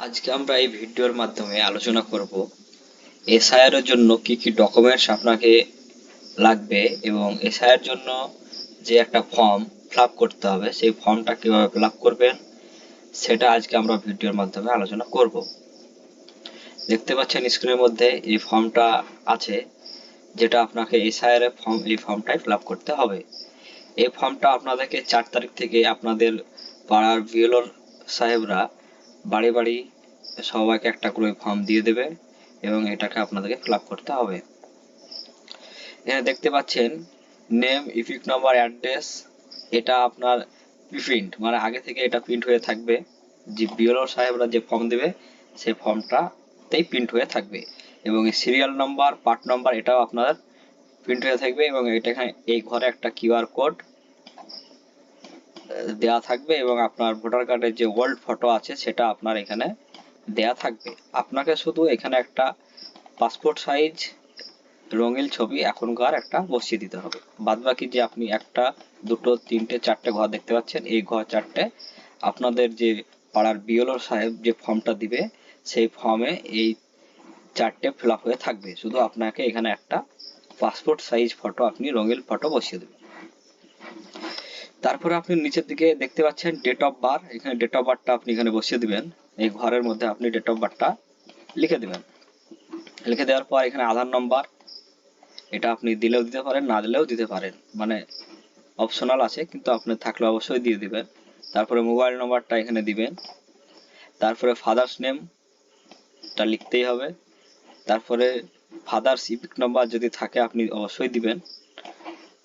আজকে আমরা এই ভিডিওর মাধ্যমে আলোচনা করব এসআইআর এর জন্য কি কি ডকুমেন্টস আপনাকে লাগবে এবং এসআইআর জন্য যে একটা ফর্ম ফিল করতে হবে, সেই ফর্মটা কীভাবে ফিল করবেন, সেটা আজকে আমরা ভিডিওর মাধ্যমে আলোচনা করব। দেখতে পাচ্ছেন স্ক্রিনের মধ্যে এই ফর্মটা আছে, যেটা আপনাকে এসআইআর এর ফর্ম, এই ফর্মটাই ফিল করতে হবে। এই ফর্মটা আপনাদেরকে চার তারিখ থেকে আপনাদের পাড়ার বিএলওর সাহেবরা বাড়ি বাড়ি সবাইকে একটা করে ফর্ম দিয়ে দেবে এবং এটাকে আপনাদেরকে ফিল করতে হবে। এখানে দেখতে পাচ্ছেন নেম ইফিক নাম্বার অ্যাড্রেস এটা আপনার প্রিন্ট মানে আগে থেকে এটা প্রিন্ট হয়ে থাকবে। যে বিএলও সাহেবরা যে ফর্ম দেবে সেই ফর্মটাতেই প্রিন্ট হয়ে থাকবে। এবং সিরিয়াল নাম্বার পার্ট নাম্বার এটাও আপনার প্রিন্ট হয়ে থাকবে এবং এটা এখানে এই ঘরে একটা কিউআর কোড দেয়া থাকবে এবং আপনার ভোটার কার্ডের যে ওল্ড ফটো আছে সেটা আপনার এখানে দেয়া থাকবে। আপনাকে শুধু এখানে একটা পাসপোর্ট সাইজ, রঙিন ছবি, এখনকার একটা বসিয়ে দিতে হবে। বাদ বাকি যে আপনি একটা, দুটো, তিনটে, চারটে ঘর দেখতে পাচ্ছেন, এই ঘর চারটে আপনাদের যে পাড়ার বিএলও সাহেব যে ফর্মটা দিবে, সেই ফর্মে এই চারটে ফিল হয়ে থাকবে। শুধু আপনাকে এখানে একটা পাসপোর্ট সাইজ ফটো, আপনি রঙিন ফটো বসিয়ে দেবেন। তারপরে আপনি নিচের দিকে দেখতে পাচ্ছেন ডেট অফ বার এখানে ডেট অফ বারটা আপনি এখানে বসিয়ে দিবেন। এই ঘরের মধ্যে আপনি ডেট অফ বারটা লিখে দিবেন। লিখে দেওয়ার পর এখানে আধার নম্বর এটা আপনি দিলেও দিতে পারেন, না দিলেও দিতে পারেন। মানে অপশনাল আছে, কিন্তু আপনি থাকলে অবশ্যই দিয়ে দিবেন। তারপরে মোবাইল নম্বরটা এখানে দিবেন। তারপরে ফাদার্স নেমটা লিখতেই হবে। তারপরে ফাদার্স ইপিক নাম্বার যদি থাকে, আপনি অবশ্যই দিবেন।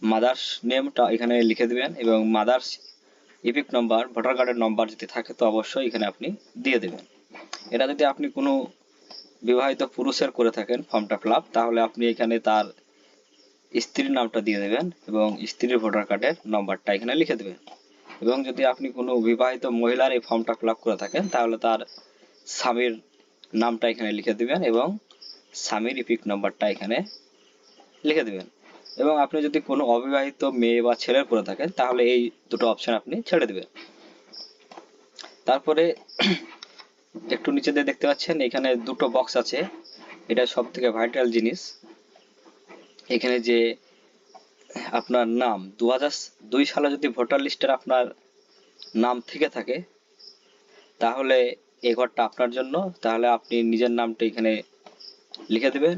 মাদার্স নেমটা এখানে লিখে দিবেন এবং মাদার্স ইপিক নাম্বার ভোটার কার্ডের নাম্বার যদি থাকে, তো অবশ্যই এখানে আপনি দিয়ে দেবেন। এটা যদি আপনি কোনো বিবাহিত পুরুষের করে থাকেন, ফর্মটা ফিল তাহলে আপনি এখানে তার স্ত্রীর নামটা দিয়ে দেবেন এবং স্ত্রীর ভোটার কার্ডের নম্বরটা এখানে লিখে দেবেন। এবং যদি আপনি কোনো বিবাহিত মহিলার এই ফর্মটা ফিল করে থাকেন, তাহলে তার স্বামীর নামটা এখানে লিখে দিবেন এবং স্বামীর ইপিক নাম্বারটা এখানে লিখে দিবেন। এবং আপনি যদি কোনো অবিবাহিত মেয়ে বা ছেলের করে থাকেন, তাহলে এই দুটো অপশন আপনি ছেড়ে দিবেন। তারপরে একটু নিচে দিয়ে দেখতে পাচ্ছেন, এখানে দুটো বক্স আছে। এটা সব থেকে ভাইটাল জিনিস। এখানে যে আপনার নাম দু দুই সালে যদি ভোটার লিস্টের আপনার নাম থেকে থাকে, তাহলে এই ঘরটা আপনার জন্য। তাহলে আপনি নিজের নামটা এখানে লিখে দেবেন।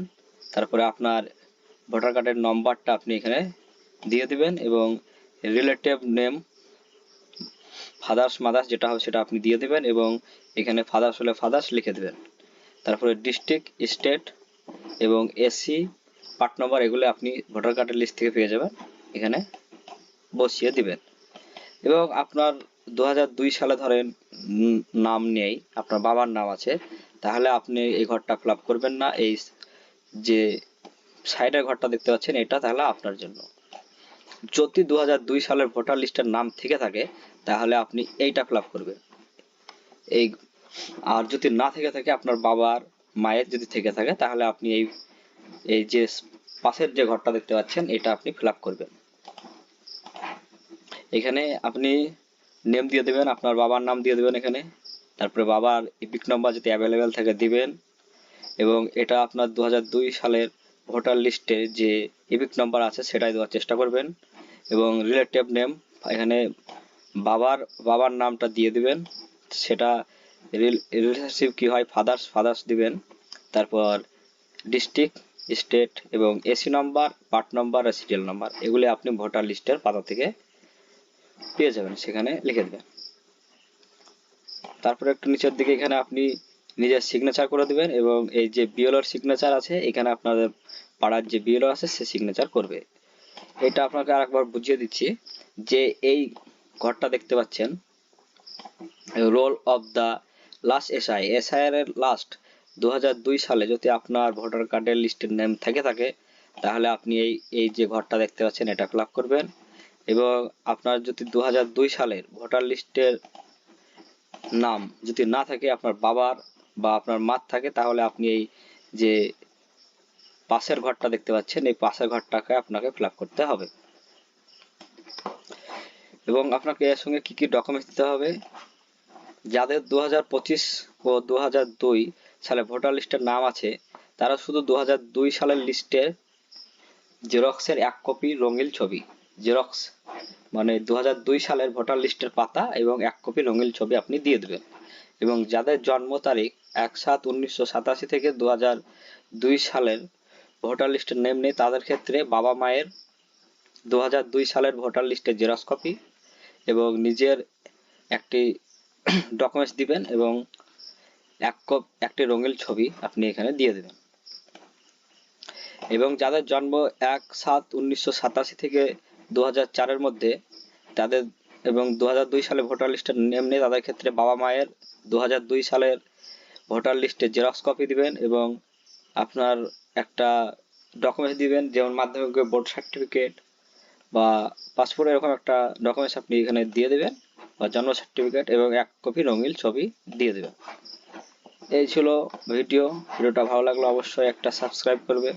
তারপরে আপনার ভোটার কার্ডের নম্বরটা আপনি এখানে দিয়ে দিবেন এবং রিলেটিভ নেম, ফাদার্স, মাদার্স যেটা হবে সেটা আপনি দিয়ে দেবেন এবং এখানে ফাদার্স হলে ফাদার্স লিখে দেবেন। তারপরে ডিস্ট্রিক্ট, স্টেট এবং এসসি, পার্ট নম্বর এগুলো আপনি ভোটার কার্ডের লিস্ট থেকে পেয়ে যাবেন। এখানে বসিয়ে দিবেন। এবং আপনার দু হাজার দুই সালে ধরেন নাম নেই, আপনার বাবার নাম আছে, তাহলে আপনি এই ঘরটা ফিল করবেন না। এই যে সাইডের ঘরটা দেখতে পাচ্ছেন, এটা তাহলে আপনার জন্য। যদি দু হাজার দুই সালের ভোটার লিস্টের নাম থেকে থাকে, তাহলে আপনি এইটা ফিল করবেন। এই, আর যদি না থেকে থাকে, আপনার বাবার, মায়ের যদি থেকে থাকে, তাহলে আপনি এই এই যে পাশের যে ঘরটা দেখতে পাচ্ছেন, এটা আপনি ফিল করবেন। এখানে আপনি নেম দিয়ে দেবেন, আপনার বাবার নাম দিয়ে দেবেন এখানে। তারপরে বাবার ইপিক নাম্বার যদি অ্যাভেলেবেল থাকে, দিবেন। এবং এটা আপনার দু হাজার দুই সালের ভোটার লিস্টে যে ইপিক নাম্বার আছে সেটাই দেওয়ার চেষ্টা করবেন এবং রিলেটিভ নেম এখানে বাবার বাবার নামটা দিয়ে দিবেন। সেটা রিলেশনশিপ কি হয়? ফাদার্স ফাদার্স দিবেন। তারপর ডিস্ট্রিক্ট, স্টেট এবং এসি নাম্বার, পার্ট নাম্বার আর সিরিয়াল নাম্বার এগুলি আপনি ভোটার লিস্টের পাতা থেকে পেয়ে যাবেন। সেখানে লিখে দেবেন। তারপরে একটু নিচের দিকে এখানে আপনি নিজের সিগনেচার করে দিবেন এবং এই যে বিএলওর সিগনেচার আছে, এখানে আপনাদের পাড়ার যে বিএলও আছে, সে সিগনেচার করবে। এটা আপনাকে আরেকবার বুঝিয়ে দিচ্ছি যে এই ঘরটা দেখতে পাচ্ছেন। Roll of the last SI SI এর লাস্ট দু সালে যদি আপনার ভোটার কার্ডের লিস্টের নেম থেকে থাকে, তাহলে আপনি এই এই যে ঘরটা দেখতে পাচ্ছেন, এটা ফিল করবেন। এবং আপনার যদি দু হাজার দুই সালের ভোটার লিস্টের নাম যদি না থাকে, আপনার বাবার বা আপনার মার থাকে, তাহলে আপনি এই যে পাশের ঘরটা দেখতে পাচ্ছেন, এই পাশের ঘরটাকে আপনাকে ফিল করতে হবে। এবং আপনাকে এর সঙ্গে কি কি ডকুমেন্টস দিতে হবে? যাদের দু ও দু সালে ভোটার লিস্টের নাম আছে, তারা শুধু দু হাজার দুই সালের লিস্টের জেরক্সের এক কপি রঙিন ছবি। জেরক্স মানে দু হাজার দুই সালের ভোটার লিস্টের পাতা এবং এক কপি রঙিন ছবি আপনি দিয়ে দেবেন। এবং যাদের জন্ম তারিখ এক সাত উনিশশো সাতাশি থেকে দু দুই সালের ভোটার লিস্টের নেম নেই তাদের ক্ষেত্রে বাবা মায়ের দু দুই সালের ভোটার লিস্টের জেরক্স কপি এবং নিজের একটি ডকুমেন্টস দিবেন এবং এক কপ, একটি রঙিন ছবি আপনি এখানে দিয়ে দেবেন। এবং যাদের জন্ম এক সাত উনিশশো সাতাশি থেকে দু চারের মধ্যে, তাদের এবং দু সালে ভোটার লিস্টের নেম নেই তাদের ক্ষেত্রে বাবা মায়ের দু সালের ভোটার লিস্টের জেরক্স কপি দিবেন এবং আপনার একটা ডকুমেন্টস দিবেন, যেমন মাধ্যমিক বোর্ড সার্টিফিকেট বা পাসপোর্ট এরকম একটা ডকুমেন্টস আপনি এখানে দিয়ে দেবেন বা জন্ম সার্টিফিকেট এবং এক কপি রঙিন ছবি দিয়ে দেবেন। এই ছিল ভিডিও। ভিডিওটা ভালো লাগলে অবশ্যই একটা সাবস্ক্রাইব করবে।